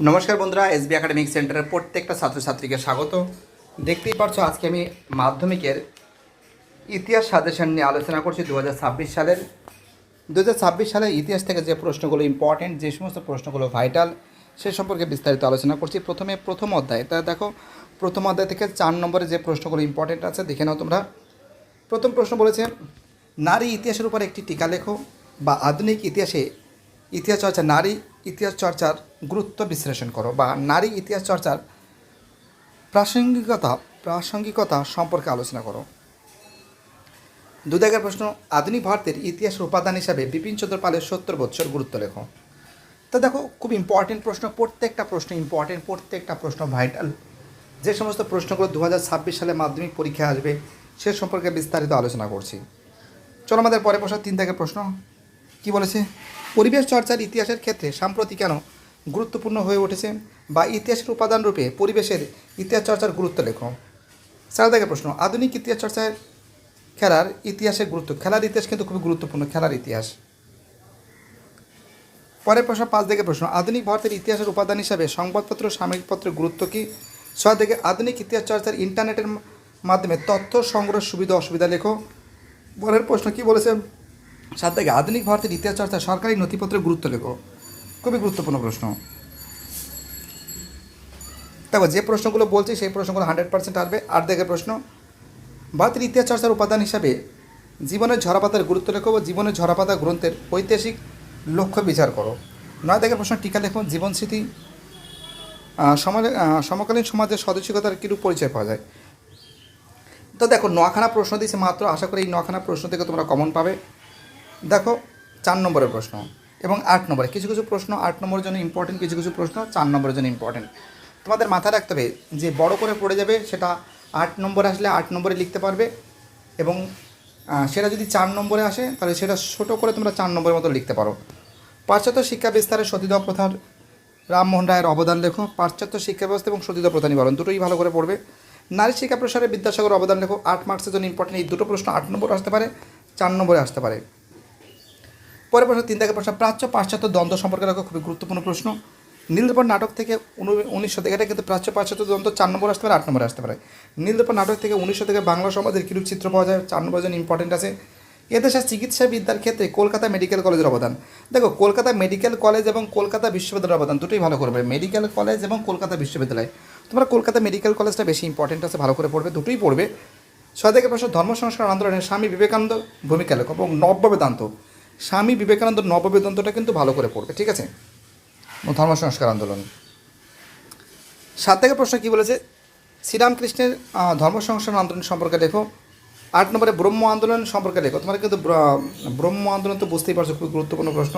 নমস্কার বন্ধুরা SB academic সেন্টারের প্রত্যেকটা ছাত্রছাত্রীকে স্বাগত। দেখতেই পারছ, আজকে আমি মাধ্যমিকের ইতিহাস সাজেশন নিয়ে আলোচনা করছি দু হাজার ছাব্বিশ সালের। দু হাজার ছাব্বিশ সালের ইতিহাস থেকে যে প্রশ্নগুলো ইম্পর্টেন্ট যে সমস্ত প্রশ্নগুলো ভাইটাল সে সম্পর্কে বিস্তারিত আলোচনা করছি। প্রথমে প্রথম অধ্যায়, তা দেখো, প্রথম অধ্যায় থেকে চার নম্বরে যে প্রশ্নগুলো ইম্পর্টেন্ট আছে, দেখে নাও তোমরা। প্রথম প্রশ্ন বলেছে, নারী ইতিহাসের উপর একটি টিকা লেখো বা আধুনিক ইতিহাসে ইতিহাস চর্চা নারী ইতিহাস চর্চার গুরুত্ব বিশ্লেষণ করো বা নারী ইতিহাস চর্চার প্রাসঙ্গিকতা প্রাসঙ্গিকতা সম্পর্কে আলোচনা করো। দুদাগের প্রশ্ন, আধুনিক ভারতের ইতিহাসের উপাদান হিসাবে বিপিন চন্দ্র পালের সত্তর বৎসর গুরুত্ব লেখো। তো দেখো, খুব ইম্পর্টেন্ট প্রশ্ন, প্রত্যেকটা প্রশ্ন ইম্পর্টেন্ট প্রত্যেকটা প্রশ্ন ভাইটাল যে সমস্ত প্রশ্নগুলো দু হাজার ছাব্বিশ সালে মাধ্যমিক পরীক্ষায় আসবে, সে সম্পর্কে বিস্তারিত আলোচনা করছি। চলো আমাদের পরে বসার তিন থেকে প্রশ্ন। কি বলেছে? পরিবেশ চর্চার ইতিহাসের ক্ষেত্রে সাম্প্রতিক কেন গুরুত্বপূর্ণ হয়ে উঠেছে বা ইতিহাসের উপাদান রূপে পরিবেশের ইতিহাস চর্চার গুরুত্ব লেখো। চার থেকে প্রশ্ন, আধুনিক ইতিহাস চর্চার খেলার ইতিহাসের গুরুত্ব, খেলার ইতিহাস কিন্তু খুবই গুরুত্বপূর্ণ, খেলার ইতিহাস। পরের প্রশ্ন, পাঁচ থেকে প্রশ্ন, আধুনিক ভারতের ইতিহাসের উপাদান হিসাবে সংবাদপত্র সাময়িকপত্রের গুরুত্ব কী? ছয় থেকে আধুনিক ইতিহাস চর্চার ইন্টারনেটের মাধ্যমে তথ্য সংগ্রহ সুবিধা অসুবিধা লেখো। পরের প্রশ্ন কি বলেছে? সাত থেকে আধুনিক ভারতের ইতিহাস চর্চা সরকারি নথিপত্রের গুরুত্ব লেখো। খুবই গুরুত্বপূর্ণ প্রশ্ন। দেখো যে প্রশ্নগুলো বলছি সেই প্রশ্নগুলো হান্ড্রেড পার্সেন্ট আসবে। আর দেখে প্রশ্ন ভারতের ইতিহাস চর্চার উপাদান হিসাবে জীবনের ঝরাপাতার গুরুত্ব লেখো ও জীবনের ঝরাপাতা গ্রন্থের ঐতিহাসিক লক্ষ্য বিচার করো। নয় দেখে প্রশ্ন টিকা লেখো জীবন স্মৃতি আহ, সমকালীন সমাজের সদস্যতার কীরূপ পরিচয় পাওয়া যায়? তো দেখো নখানা প্রশ্ন দিয়েছে মাত্র আশা করি এই নখানা প্রশ্ন থেকে তোমরা কমন পাবে। দেখো চার নম্বরের প্রশ্ন। এবং আট নম্বরে। কিছু কিছু প্রশ্ন আট নম্বরের জন্য ইম্পর্টেন্ট কিছু কিছু প্রশ্ন চার নম্বরের জন্য ইম্পর্টেন্ট তোমাদের মাথায় রাখতে হবে, যে বড় করে পড়ে যাবে সেটা আট নম্বরে আসলে আট নম্বরে লিখতে পারবে এবং সেটা যদি চার নম্বরে আসে, তাহলে সেটা ছোটো করে তোমরা চার নম্বরের মতো লিখতে পারো। পাশ্চাত্য শিক্ষা বিস্তারে সতীদাহ প্রথার রামমোহন রায়ের অবদান লেখো। পাশ্চাত্য শিক্ষা ব্যবস্থা এবং সতীদাহ প্রথা নিবারণ দুটোই ভালো করে পড়বে। নারী শিক্ষা প্রসারে বিদ্যাসাগর অবদান লেখো। আট মার্কসের জন্য ইম্পর্টেন্ট এই দুটো প্রশ্ন আট নম্বরে আসতে পারে, চার নম্বরে আসতে পারে। পরের প্রশ্ন, তিন থেকে প্রশ্ন, প্রাচ্য পাশ্চাত্য দ্বন্দ্ব সম্পর্কে রাখা খুবই গুরুত্বপূর্ণ প্রশ্ন। নীলদর্পণ নাটক থেকে উনি- উনিশশো থেকে কিন্তু প্রাচ্য পাশ্চাত্য দ্বন্দ্ব চার নম্বর আসতে পারে, আট নম্বরে আসতে পারে। নীলদর্পণ নাটক থেকে উনিশশো থেকে বাংলা সমাজের কিরূপ চিত্র পাওয়া যায়, চার নম্বর জন্য ইম্পর্টেন্ট আছে। এদেশে চিকিৎসা বিদ্যার ক্ষেত্রে কলকাতা মেডিকেল কলেজের অবদান। দেখো, কলকাতা মেডিকেল কলেজ এবং কলকাতা বিশ্ববিদ্যালয়ের অবদান দুটোই ভালো করবে মেডিকেল কলেজ এবং কলকাতা বিশ্ববিদ্যালয়। তোমরা কলকাতা মেডিকেল কলেজটা বেশি ইম্পর্টেন্ট আছে, ভালো করে পড়বে, দুটোই পড়বে। ছয় থেকে প্রশ্ন, ধর্ম সংস্কার আন্দোলনে স্বামী বিবেকানন্দ ভূমিকা লেখক এবং নব্য বেদান্ত। স্বামী বিবেকানন্দ নব্য বেদান্তটা কিন্তু ভালো করে পড়বে, ঠিক আছে? ধর্ম সংস্কার আন্দোলন। সাত থেকে প্রশ্ন কী বলেছে? শ্রীরামকৃষ্ণের ধর্ম সংস্কার আন্দোলন সম্পর্কে লেখো। আট নম্বরে ব্রহ্ম আন্দোলন সম্পর্কে লেখো। তোমার কিন্তু ব্রহ্ম আন্দোলন তো বুঝতেই পারছ খুব গুরুত্বপূর্ণ প্রশ্ন।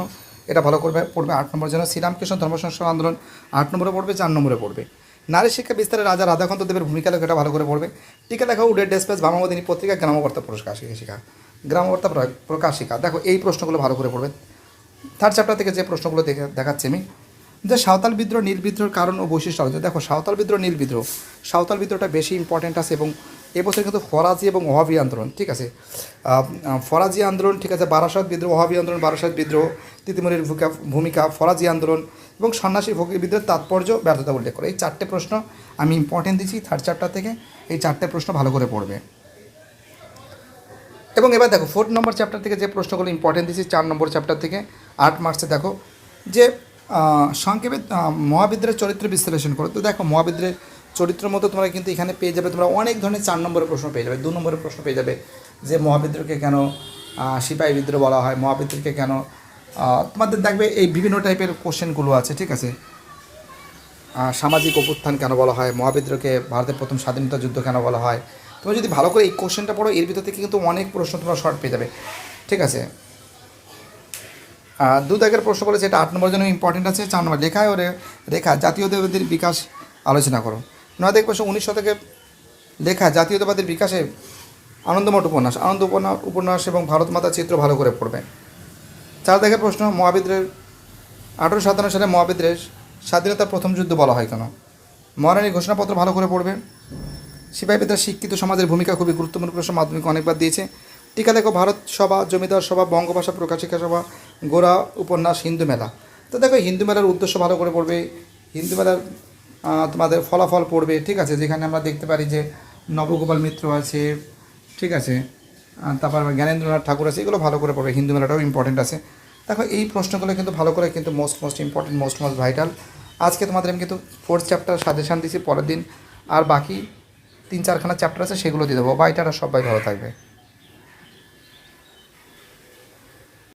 এটা ভালো করবে, পড়বে আট নম্বর জন্য শ্রীরামকৃষ্ণ ধর্ম সংস্কার আন্দোলন আট নম্বরে পড়বে, চার নম্বরে পড়বে। নারী শিক্ষা বিস্তারে রাজা রাধাকান্ত দেবের ভূমিকা লেখো, এটা ভালো করে পড়বে। টিকা লেখা, উডের ডেসপেস বামামদিনী পত্রিকা গ্রামবার্তা পুরস্কার, শিক্ষা। গ্রামবার্তা প্র- প্রকাশিকা। দেখো, এই প্রশ্নগুলো ভালো করে পড়বে। থার্ড চ্যাপ্টার থেকে যে প্রশ্নগুলো দেখে, দেখাচ্ছি আমি। যে সাঁওতাল বিদ্রোহ, নীল বিদ্রোহের কারণ ও বৈশিষ্ট্য আলোচনা। দেখো, সাঁওতাল বিদ্রোহ, নীল বিদ্রোহ। সাঁওতাল বিদ্রোহটা বেশি ইম্পর্টেন্ট আছে এবং এবছর কিন্তু ফরাজি এবং ওহাবি আন্দোলন, ঠিক আছে? ফরাজি আন্দোলন, ঠিক আছে, বারাসাত বিদ্রোহ, ওহাবি আন্দোলন, বারাসাত বিদ্রোহ, তিতিমুরির ভূমিকা ভূমিকা, ফরাজি আন্দোলন এবং সন্ন্যাসী ফকির বিদ্রোহের তাৎপর্য, ব্যর্থতা উল্লেখ করে। এই চারটে প্রশ্ন আমি ইম্পর্টেন্ট দিচ্ছি থার্ড চ্যাপ্টার থেকে। এই চারটে প্রশ্ন ভালো করে পড়বে। এবং এবার দেখো ফোর্থ নম্বর চ্যাপ্টার থেকে যে প্রশ্নগুলো ইম্পর্টেন্ট দিচ্ছি চার নম্বর চ্যাপ্টার থেকে আট মার্চে দেখো, যে সংক্ষেপে মহাবিদ্রের চরিত্র বিশ্লেষণ করো। তো দেখো মহাবিদ্রের চরিত্রের মতো তোমরা কিন্তু এখানে পেয়ে যাবে, তোমরা অনেক ধরনের চার নম্বরের প্রশ্ন পেয়ে যাবে। দু নম্বরের প্রশ্ন পেয়ে যাবে যে মহাবিদ্রোহকে কেন সিপাহী বিদ্রোহ বলা হয় মহাবিদ্রোহকে কেন তোমাদের দেখবে এই বিভিন্ন টাইপের কোশ্চেনগুলো আছে, ঠিক আছে? সামাজিক অভ্যুত্থান কেন বলা হয় মহাবিদ্রোহকে ভারতের প্রথম স্বাধীনতা যুদ্ধ কেন বলা হয় তুমি যদি ভালো করে এই কোশ্চেনটা পড়ো, এর ভিতর থেকে কিন্তু অনেক প্রশ্ন তোমরা শর্ট পেয়ে যাবে। ঠিক আছে? দু দাগের প্রশ্ন বলেছে, এটা আট নম্বর জন্য ইম্পর্টেন্ট আছে, চার নম্বর লেখায় ও রেখা, জাতীয়তাবাদের বিকাশ আলোচনা করো। নয় দেখ প্রশ্ন, উনিশ শতকে লেখা, জাতীয়তাবাদের বিকাশে আনন্দমঠ উপন্যাস, আনন্দ উপন্যাস উপন্যাস এবং ভারত মাতা চিত্র ভালো করে পড়বে। চার দেখের প্রশ্ন মহাবিদ্রের আঠারোশো সাতান্ন সালে মহাবিদ্রের স্বাধীনতার প্রথম যুদ্ধ বলা হয় কেন? মহারানীর ঘোষণাপত্র ভালো করে পড়বে। সিপাহী বিদ্যার শিক্ষিত সমাজের ভূমিকা খুবই গুরুত্বপূর্ণ প্রশ্ন মাধ্যমিক অনেকবার দিয়েছে। টিকা দেখো, ভারত সভা, জমিদার সভা, বঙ্গভাষা প্রকাশিকা সভা, গোড়া, উপন্যাস, হিন্দু মেলা। তো দেখো, হিন্দু মেলার উদ্দেশ্য ভালো করে পড়বে, হিন্দু মেলার তোমাদের ফলাফল পড়বে, ঠিক আছে? যেখানে আমরা দেখতে পারি যে নবগোপাল মিত্র আছে, ঠিক আছে? তারপর জ্ঞানেন্দ্রনাথ ঠাকুর আছে, এগুলো ভালো করে পড়বে, হিন্দু মেলাটাও ইম্পর্টেন্ট আছে। দেখো, এই প্রশ্নগুলো কিন্তু ভালো করে কিন্তু most most important most most vital আজকে তোমাদের আমি কিন্তু ফোর্থ চ্যাপ্টার সাজেশান দিয়েছি, পরের দিন। আর বাকি তিন চারখানা চ্যাপ্টার আছে সেগুলো দিয়ে দেবো। বাইটারা সবাই ভালো থাকবে।